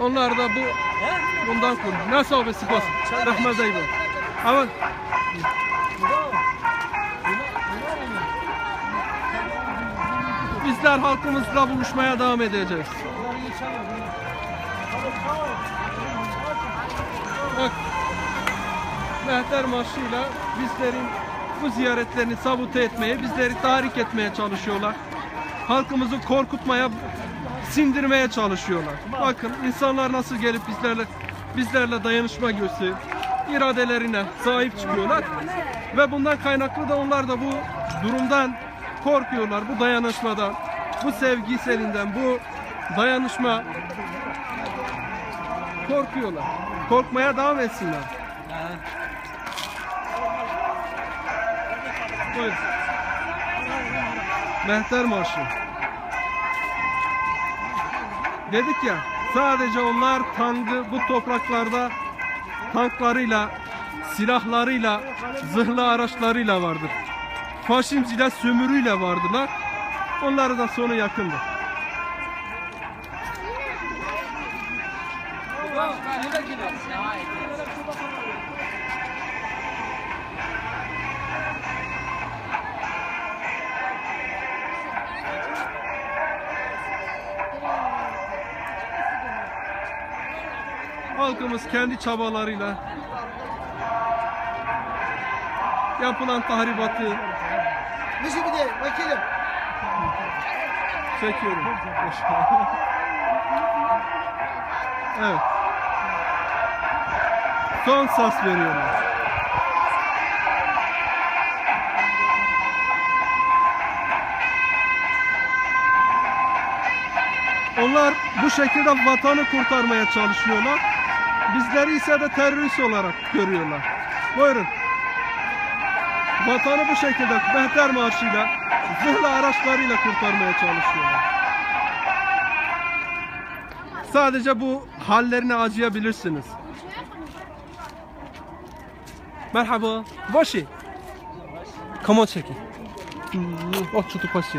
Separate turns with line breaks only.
Onlar da bu bundan kur. Nasıl abi spor? Rahmet eyvallah. Ama bizler halkımızla buluşmaya devam edeceğiz. Bak Mehter marşıyla bizlerin bu ziyaretlerini sabote etmeye, bizleri tahrik etmeye çalışıyorlar. Halkımızı korkutmaya, sindirmeye çalışıyorlar. Bakın insanlar nasıl gelip bizlerle bizlerle dayanışma gösterip iradelerine sahip çıkıyorlar. Ve bundan kaynaklı da onlar da bu durumdan korkuyorlar. Bu dayanışmadan, bu sevgi selinden, bu dayanışma korkuyorlar. Korkmaya devam etsinler. Buyur. Mehter Marşı. Dedik ya sadece onlar tankı bu topraklarda tanklarıyla, silahlarıyla, zırhlı araçlarıyla vardır. Faşizmciler sömürüyle vardılar. Onların da sonu yakındır. Halkımız kendi çabalarıyla yapılan tahribatı
Nişi bir de vekilim.
çekiyorum. evet. Son sas veriyorlar. Onlar bu şekilde vatanı kurtarmaya çalışıyorlar. Bizleri ise de terörist olarak görüyorlar. Buyurun. Vatanı bu şekilde mehter marşıyla, zırhlı araçlarıyla kurtarmaya çalışıyorlar. Sadece bu hallerine acıyabilirsiniz. Merhaba. Başı. Kamal çekin. Oh, tutu pası.